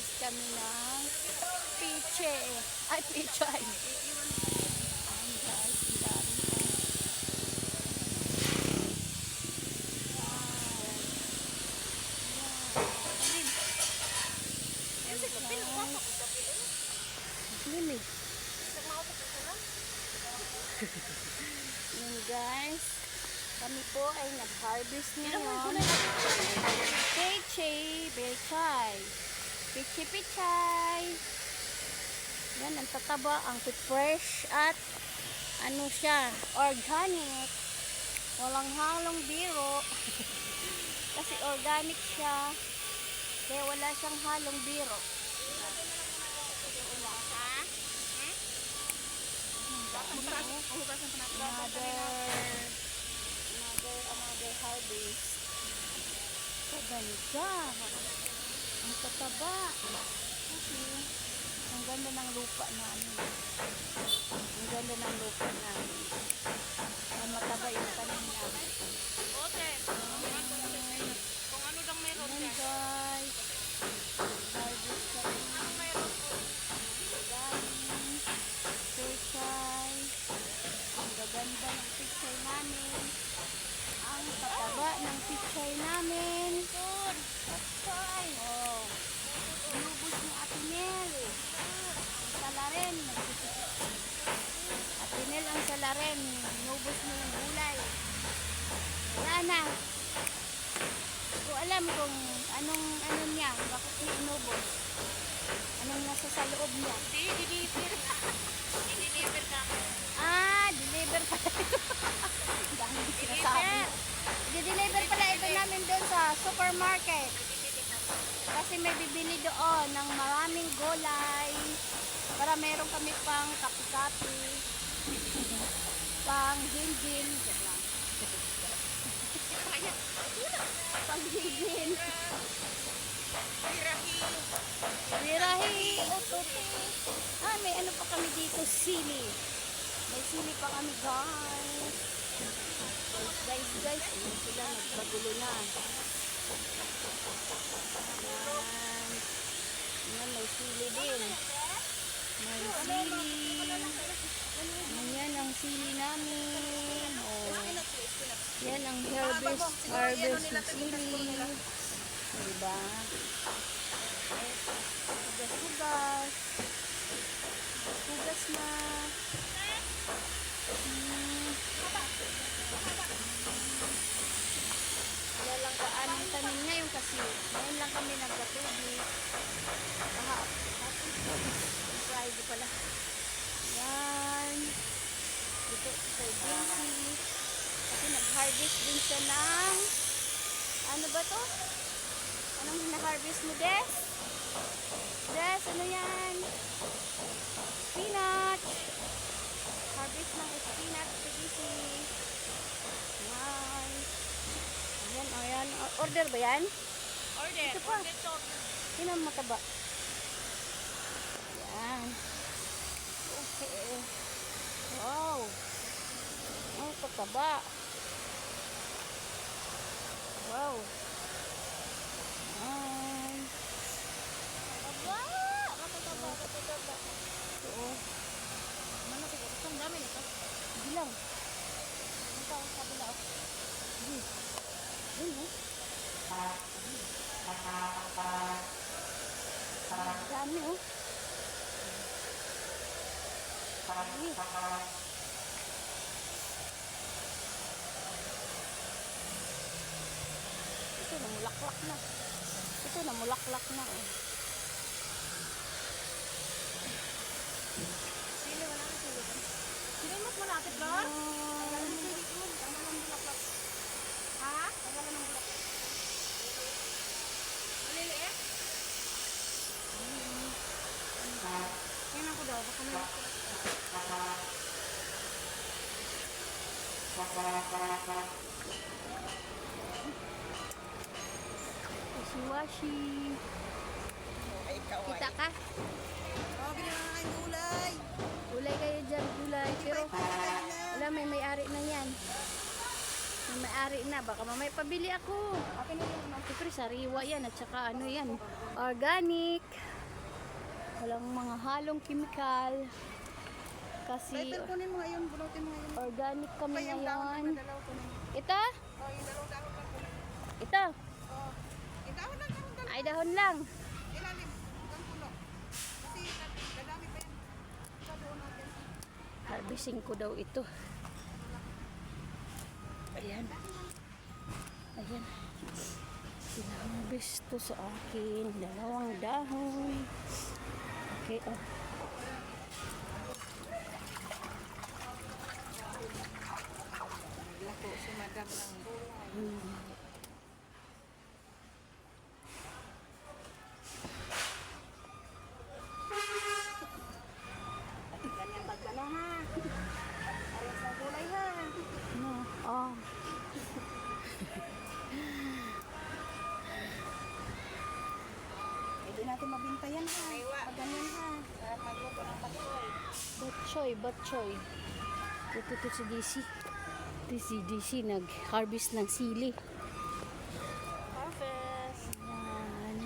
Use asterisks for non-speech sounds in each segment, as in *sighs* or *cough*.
Nag-harvest kami ng piche. Ay, pichay. Ayan guys, ang dami. Lili. Yun guys. Kami po ay nag-harvest ngayon. Peche, bechay. Peche, pechay. Yan, ang fresh at ano siya, organic. Walang halong biro. *laughs* Kasi organic siya. Kaya wala siyang halong biro. Another, another, another harvest. Kaganda. Ang tataba. Okay. Ang ganda ng lupa namin. Ang ganda ng lupa namin. Ang mataba yung tanim namin. Ote, kung ano lang meron dyan. guys. Harvest kami. Ano meron po? Galing. Pechay. Ang gaganda ng pichay namin. Ang tataba ng pichay namin. Pichay. Oh. Inubos ni Ate Nel. Ang salaren. Ate Nel ang salaren. Inubos mo yung gulay. Wala na. Ko alam kung anong ano niya, bakit niya inubos. Anong nasa sa loob niya. Hindi, deliver. I-deliver ka. Ah, deliver pala ito. Ang dami sinasabi. Di-deliver pala ito namin doon sa supermarket. Kasi may bibili doon ng maraming gulay. Para meron kami pang kapi-kapi. pang gin-gin. Pang gin-gin. Hirahi. Mirahi, ututi. Ah, may ano pa kami dito, sili. May sili pa kami, guys. Guys, guys, sila, nagpagulo na. Ayan. May sili din. May sili. Ayan ang sili namin. Oh. Yan ang harvest, harvest ng sili. Diba? Hugas-hugas. Hugas na. Hmm. Wala lang kaan ang tanim ngayon kasi ngayon lang kami nagkatubig. Aha. Friday pala. Yan. Dito sa Jinsi. Kasi nag-harvest din siya ng ano ba to? Hina-harvest mo, Des? Des, ano yan? Spinach. Harvest ng spinach, PVC. Yan. Ayan, ayan. Order ba yan? Order. Ito pa. Order to. Ang mataba? Yan. Okay. Wow. Ang tataba. Wow. Ay. Aba! Matataba, matataba. Oo. Ano siguro? Ang dami nito. Hindi lang. Ito ang kabila. oh. Hindi. Yun, oh. Ang dami, oh. Hindi. Ito, namulaklak na. Ito, namulaklak na, oh. Sili, wala kang sili. Sili mas malapit, Lord? Ah. Ha? Tagalan ng bulak. Maliliit? Yan ako daw. Baka may Washi-washi. Kita ka? Oh, binila na kayong gulay. Gulay kayo dyan, gulay. Pero wala, may may-ari na yan. May may-ari na. Baka mamay pabili ako. Siyempre, sariwa yan. At saka ano yan, organic. Walang mga halong kimikal. Kasi Better kunin mo ngayon, bunutin mo ngayon. organic kami dahon ngayon. Ito? Oh, yung dalaw dahon lang kunin. Ito? Oh. Yung dahon lang. Ay, dahon lang. Ilalim, hanggang puno. Kasi dadami pa yan. Sa doon natin. Harvesting ko daw ito. Ayan. Ayan. Sinarbis to sa akin. Dalawang dahon. Okay, oh. Lako si madam ng Ganyan Batchoy, batchoy. Ito to si DC. Ito si DC nag-harvest ng sili. Harvest. Ayan.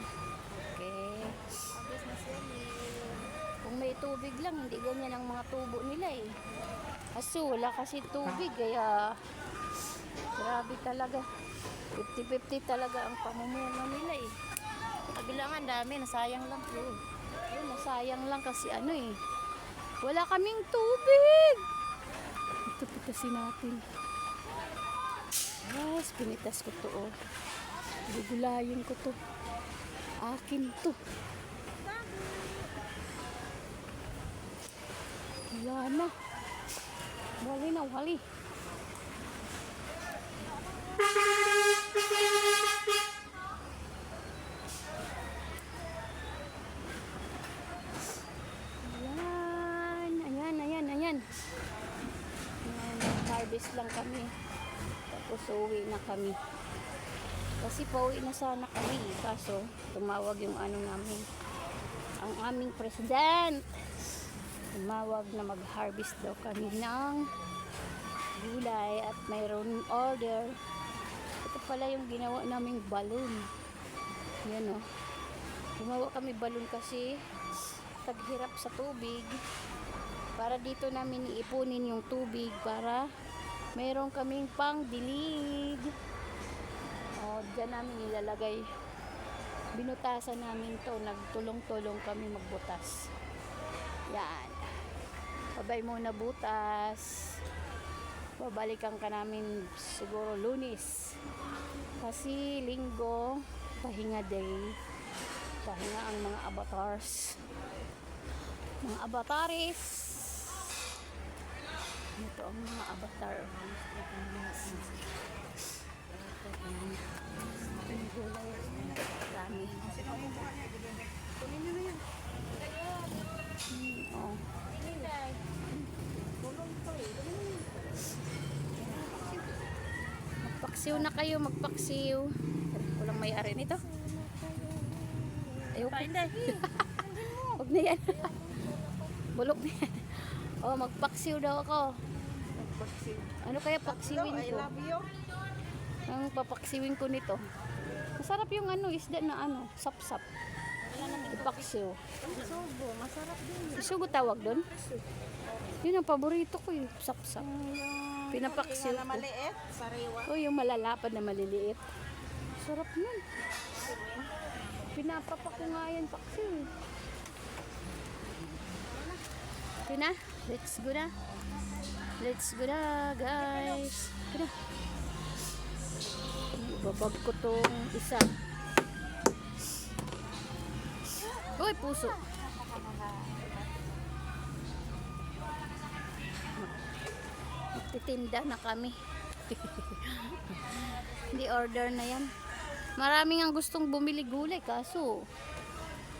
Okay. Harvest na sili. Kung may tubig lang, hindi ganyan ang mga tubo nila eh. Kaso wala kasi tubig, kaya grabe talaga. 50-50 talaga ang pamumuno nila eh. Kabilangan dami, nasayang lang. Yun. Yun, nasayang lang kasi ano eh. Wala kaming tubig! Ito pitasin natin. Yes, pinitas ko to oh. Gugulayin ko to. Akin to. Wala na. Wali na, wali. Ayan, ayan, ayan, ayan. Ayan, harvest lang kami. Tapos uwi na kami. Kasi pauwi na sana kami. Kaso, tumawag yung ano namin. Ang aming president. Tumawag na mag-harvest daw kami ng gulay at mayroon order. Ito pala yung ginawa naming balloon. Yan o. Gumawa kami balloon kasi taghirap sa tubig para dito namin iipunin yung tubig para meron kaming pang dilig. O dyan namin ilalagay binutasan namin to. Nagtulong-tulong kami magbutas. Yan. Babay muna butas. Babalikan ka namin siguro lunis kasi linggo pahinga day. Pahinga ang mga avatars. Mga avataris mga avatar Ayan. Ang gulay dami Kunin nyo na yan. Hmm, oh. Tulong to magpaksiw na kayo magpaksiw walang may-ari nito ayoko *laughs* Huwag na yan. *laughs* Bulok na yan. Oh, magpaksiw daw ako. Ano kaya paksiwin I ko? love you. Ang papaksiwin ko nito. Masarap yung ano, isda na ano, sap-sap. Ipaksiw. Subo, masarap din. Isugo tawag doon? Yun ang paborito ko yung sap-sap. Pinapaksiw na ko. maliit, sariwa. Oh, yung malalapad na maliliit. Sarap nun. Pinapapak ko nga yan, paksiw. Ito na. Let's go na. Let's go na, guys. Ito na. Ibabag ko tong isa. Uy, puso. Magtitinda na kami. *laughs* Hindi order na yan. Maraming ang gustong bumili gulay kaso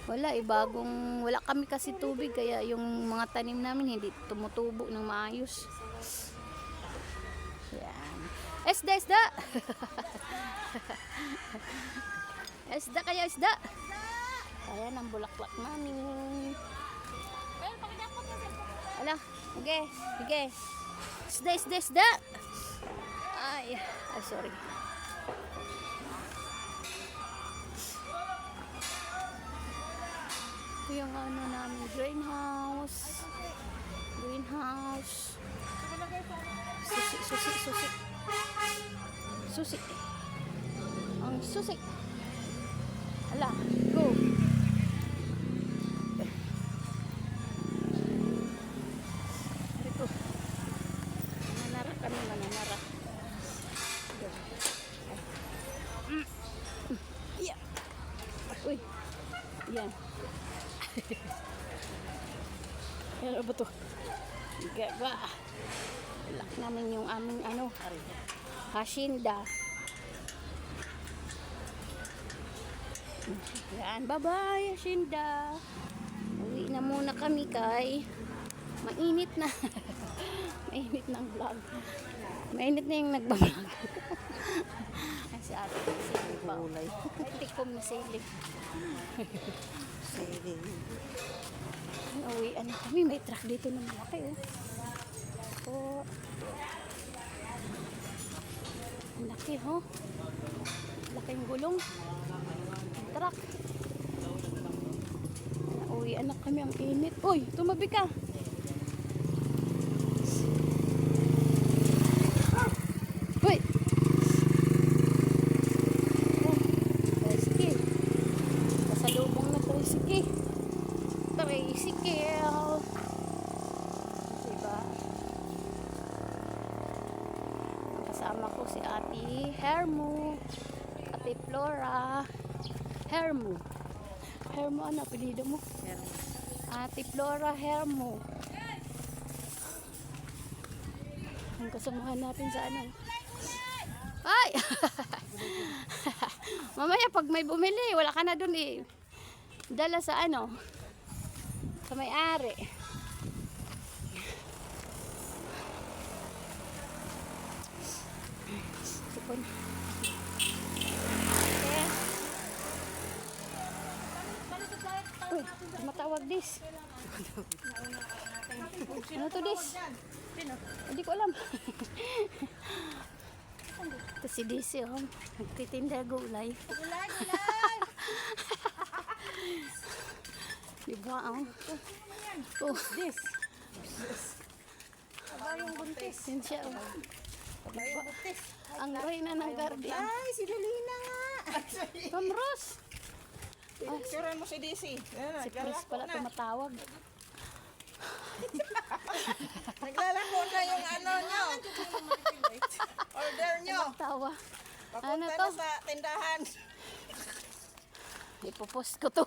wala eh bagong wala kami kasi tubig kaya yung mga tanim namin hindi tumutubo ng maayos. Yan. Esda, esda! *laughs* esda kayo, esda! Ayan ang bulaklak namin. Ala, sige, sige. Isda, isda, isda! Ay, ay sorry. Yung ano namin, greenhouse. Greenhouse. Susi, susi, susi. Susi. Ang susi. Ala, go. Ito. Mananara kami, mananara. Go. Ay. Mm. Yeah. Uy. Yan. Ano ba to? Gaga. Lock namin yung aming ano. Hacienda. Yan. Bye-bye, Hacienda. Uwi na muna kami kay mainit na. *laughs* mainit ng vlog. Mainit na yung nagbablog. *laughs* Si ate kasi pa. Ay, tikom na sili. Sige. Uwi, ano kami, may truck dito ng malaki, oh. Ang laki, oh. Laking gulong. Truck. Uwi, anak kami, ang init. Uy, tumabi ka. Uy! Oh, tricycle. Pasalubong na tricycle. Tricycle. Diba? Ang Kasama ko si Ate Hermo. Ate Flora. Hermo. Hermo, ano apelido mo? Ate Flora Hermo. Ang kasamahan natin sa ano? Ay! *laughs* Mamaya pag may bumili, wala ka na dun eh. Dala sa ano? Sa may-ari. Sipon. Okay. Uy, dis. Ano to dis? Hindi ko alam. Ito si Disi, oh. Nagtitinda gulay. Gulay, gulay! Diba, oh. Oh, This. Aba yung buntis. Yan siya, oh. Tayo butis. Ang reyna ng guardian. Ay, si Dalina nga! Ma'am Rose! Picturean mo si DC. Si Chris pala tumatawag. *laughs* Naglalako na yung ano nyo. *laughs* Order nyo. Tawa. Ano Papunta to? na sa tindahan. Ipopost ko to.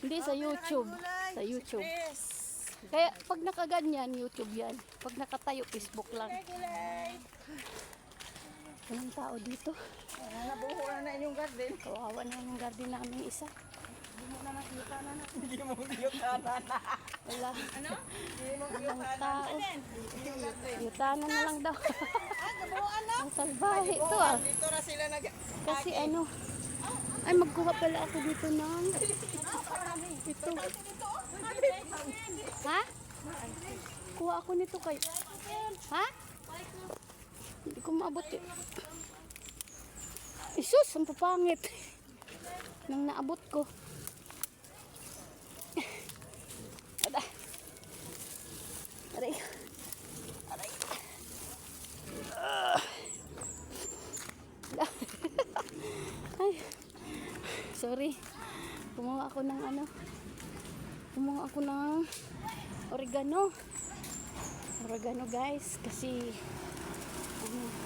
Hindi sa YouTube. Sa YouTube. Yes. Kaya pag nakaganyan, YouTube yan. Pag nakatayo, Facebook lang. Gulay. Walang tao dito. Ah, Nabuho na na inyong garden. Kawawa na yung garden namin isa. Hindi mo giyutanan na. Wala. Ano? Hindi mo Walang giyutanan. tao. Inyong garden. Yutanan na lang daw. Ah, gabuhan na. Ang salbahe ito ah. Dito na sila nag... Kasi ano, ay magkuha pala ako dito ng ito. Ha? Kuha ako nito kay Ha? Hindi ko maabot eh. Isus, ang papangit. Nang naabot ko. Ada. Aray. Aray. Ah. *laughs* Ay. Sorry. Kumuha ako ng ano. Kumuha ako ng oregano. Oregano guys. Kasi ano,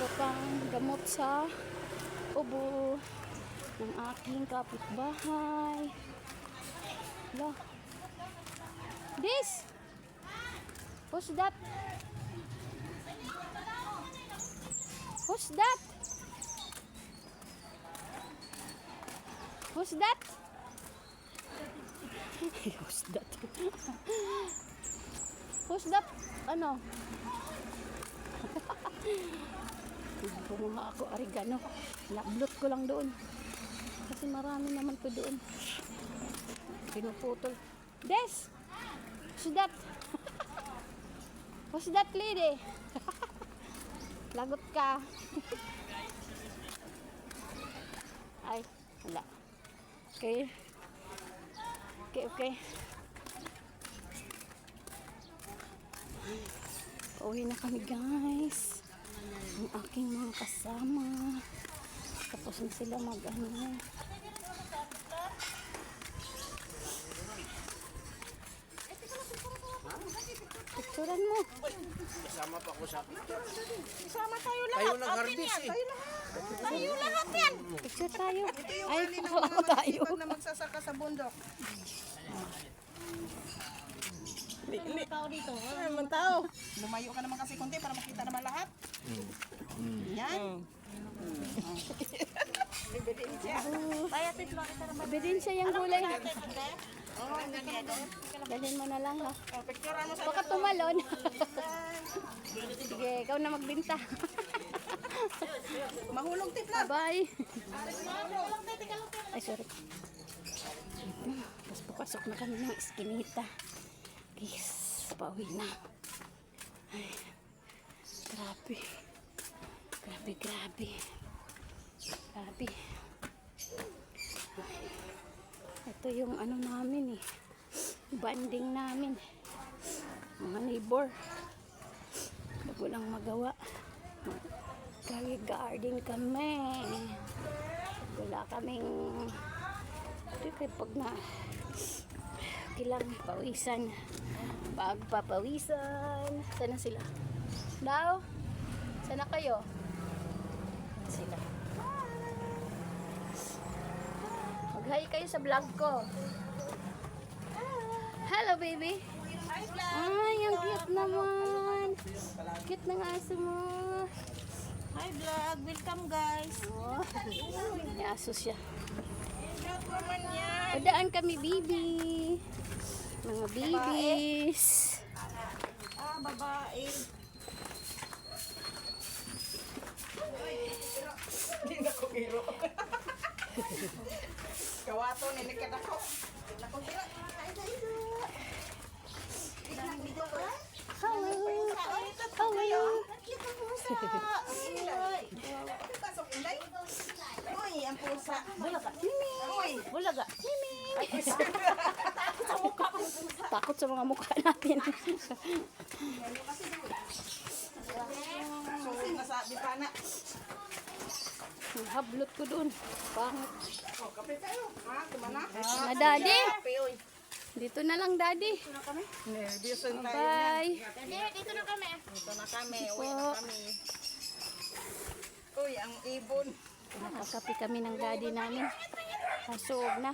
ito pang gamot sa ubo ng aking kapitbahay. Hala. This! What's that? Who's that? Who's that? *laughs* Who's that? *laughs* Who's that? Ano? *laughs* Bumuha ako oregano. Nablot ko lang doon. Kasi marami naman to doon. Pinuputol. Des! Who's that? *laughs* Who's that lady? *laughs* Lagot ka. *laughs* Ay, wala. Okay. Okay, okay. Pauwi na kami guys. Ang aking mga kasama. Tapos na sila mag ano. Picturean mo. Kasama pa ko sa Isama tayo lahat. Kayo nag-hardis eh. Tayo lahat. Tayo lahat yan. Picture tayo. Ay, ng *laughs* ko tayo. na magsasaka sa bundok. Lili. tao dito. Ay, naman tao. Lumayo ka naman kasi konti para makita naman lahat. Yan. Ebidensya yung gulay. Dalhin mo na lang ha. Oh, picture ano sa Baka tumalon. *laughs* Sige, ikaw na magbinta. mahulog tipla. Bye. Ay, sorry. Tapos papasok na kami ng eskinita. Guys, pauwi na. Ay, grabe. Grabe, grabe. Grabe. Ay, ito yung ano namin eh. Banding namin. Mga neighbor. Pag walang magawa. Kaya garden kami. Wala kaming kay pag na kilang pawisan. Pagpapawisan. Sana sila? Daw? Sana kayo? Sila. Mag-hi kayo sa vlog ko. Hello, baby. Ay, ang cute naman. Cute ng aso mo. Hi vlog, welcome guys. Oh, may aso siya. Cute naman yan. Padaan kami, baby. Mga babies. Ah, babae. Hindi na ko biro. Kawato, nilikit ako. Dito ko. Hello. Hello. Hello. Ang *laughs* pusa. Uy. Pasok, Inday. Uy, ang pusa. Bulaga. Uy. Bulaga. Takot sa mga mukha natin. *laughs* Susi na sa bipana. Ang Hablot ko dun. Pangit. Oh, kape tayo. Ha, kumana. Na daddy. Dito na lang daddy. Nervousan tayo. Bye. Dito na kami. Dito na kami. Uwi na kami. Uy, ang ibon. Nakakapi kami ng daddy namin. Kasuog na.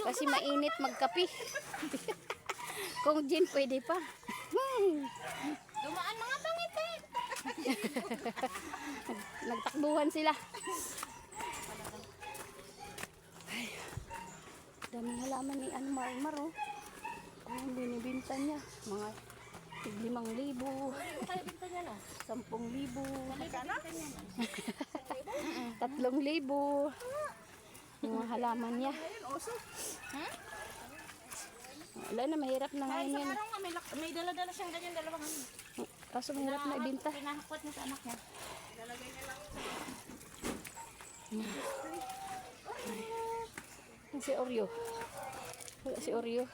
Kasi mainit magkapi. *laughs* Kung gin pwede pa. Dumaan mga bangit eh. *laughs* Nagtakbuhan sila. Ay, daming halaman ni Ann Marmar oh. Ang binibinta niya. Mga tig limang libo. Sampung libo. *laughs* Tatlong libo. Yung mga halaman niya. Wala na, mahirap na ngayon yan. Parang may, lak- may dala-dala siyang ganyan dalawang ano. Kaso mahirap na ibinta. Pinahakot niya sa anak niya. Yan si Oreo. Wala si Oreo.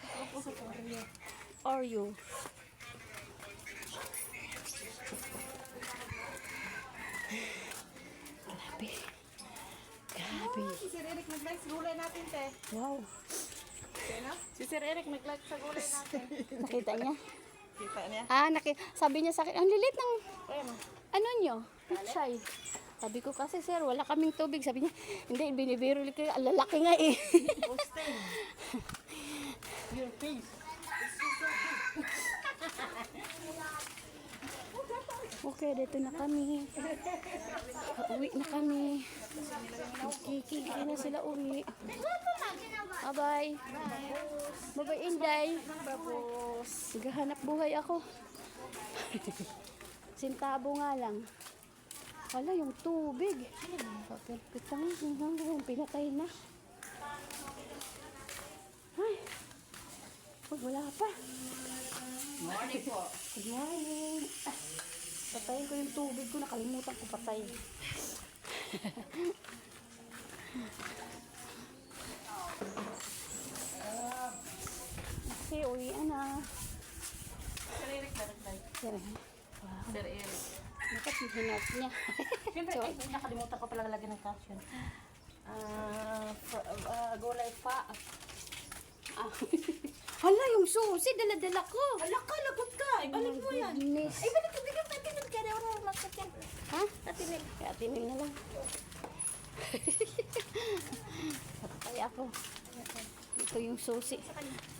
Oreo. Grabe. Grabe. Si Sir Eric nag-like sa gulay natin, te. Wow. Si Sir Eric nag-like sa gulay *laughs* natin. Nakita niya? Kita niya. Ah, naki sabi niya sa akin, ang lilit ng Ayun. ano nyo? Pichay. Sabi ko kasi sir, wala kaming tubig. Sabi niya, hindi, binibiro ko, ang lalaki nga eh. *laughs* Your face. Okay, dito na kami. Uwi na kami. Magkikiki na sila uwi. Bye-bye. Bye-bye, Inday. Tapos, Naghahanap buhay ako. *laughs* Sintabo nga lang. Wala yung tubig. Papilpitan. Hanggang pinatay na. Ay. Wala pa. morning po. Good morning. Patayin ko yung tubig ko, nakalimutan ko patay. Kasi uwian na. Sir Eric, live. Sir, Sir Eric. Dapat niya. *laughs* Siyempre, ay, nakalimutan ko pala lagyan ng caption. For- ah, gulay pa. Ah. *laughs* Hala, yung susi, dala-dala ko. Ala ka, lagot ka. Ibalik mo yan. Ay, balik ka, na masakit yan. Ha? Tatinod. Kaya tinil na lang. *laughs* Patay ako. Ito yung susi.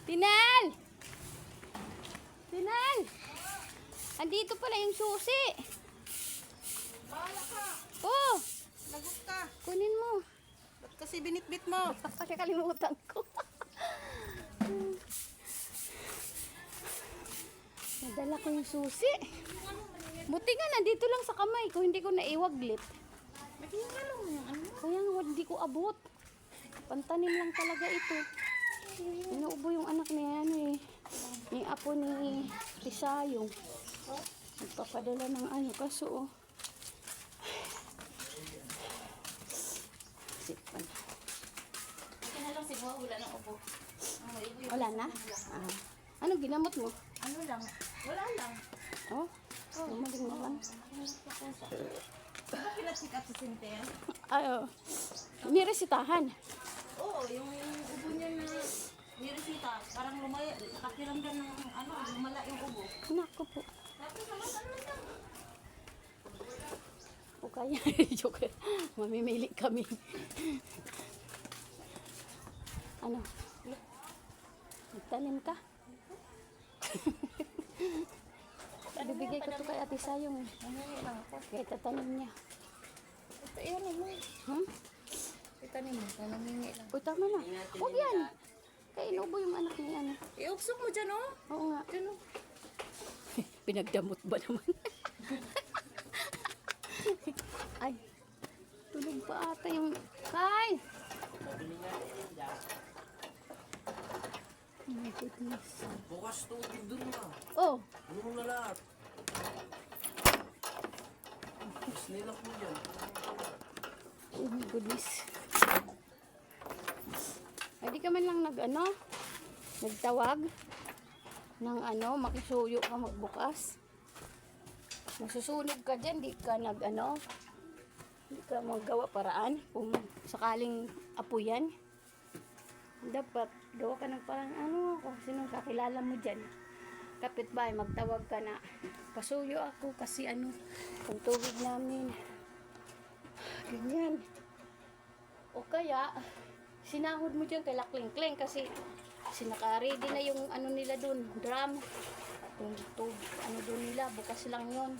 Tinal! Tinal! Andito pala yung susi. Bahala ka. Oh, Lagot ka. kunin mo. Ba't kasi binitbit mo? *laughs* Kasi kalimutan ko. *laughs* Nadala ko yung susi. Buti nga, nandito lang sa kamay ko. Hindi ko naiwaglit. Ka lang yung ano. Kaya nga, hindi ko abot. Pantanim lang talaga ito. Inuubo yung anak ni ano eh. Ni apo ni Tisayong. Nagpapadala ng ano kaso oh. Sipan. Kasi na lang siguro, wala nang yung- Wala na? Ah. Ano ginamot mo? Ano lang? Wala lang. Oh, gumaling na lang. Pinacheck up sa center? Ay, oh. May resitahan. Oo, yung, ubo niya na niresita, parang lumaya, nakakiramdam ng ano, lumala yung ubo. Nako po. Tapos naman, ano lang? O kaya, *laughs* joke. Mamimili kami. ano? Magtanim ka? *laughs* Bibigay ko to kay Ate Sayong. eh. Kaya tatanim niya. Ito, iyan mo. Hmm? Ito ni mo, nangingi lang. Uy, tama na. Huwag yan. Kaya inubo yung anak ni ano. Iuksok mo dyan, oh. Oo nga. Dyan, oh. *laughs* Pinagdamot ba naman? *laughs* Ay, tulog pa ata yung... Kay! Oh goodness. Bukas tubig dun na. Oh, Ano na lahat? Mas nila po yan. oh my goodness. Ay, di ka man lang nag, ano, nagtawag ng ano, makisuyo ka magbukas. Masusunog ka dyan, di ka nag, ano, di ka magawa paraan kung sakaling apo yan. Dapat gawa ka ng parang ano, kung sinong kakilala mo dyan. Kapitbahay, magtawag ka na, pasuyo ako kasi ano, ang tubig namin. Ganyan. O kaya, sinahod mo dyan kay Lakling-Kling kasi sinaka-ready na yung ano nila dun, drum. Yung tub, ano dun nila, bukas lang yun.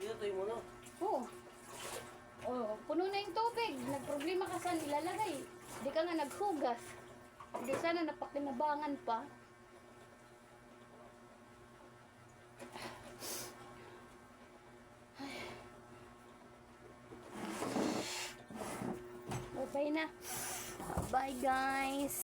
Pinatay mo na. Oo. Oh, puno na yung tubig. Nagproblema ka saan ilalagay. Hindi ka nga naghugas. Hindi sana napakinabangan pa. *sighs* Bye-bye na. Bye guys.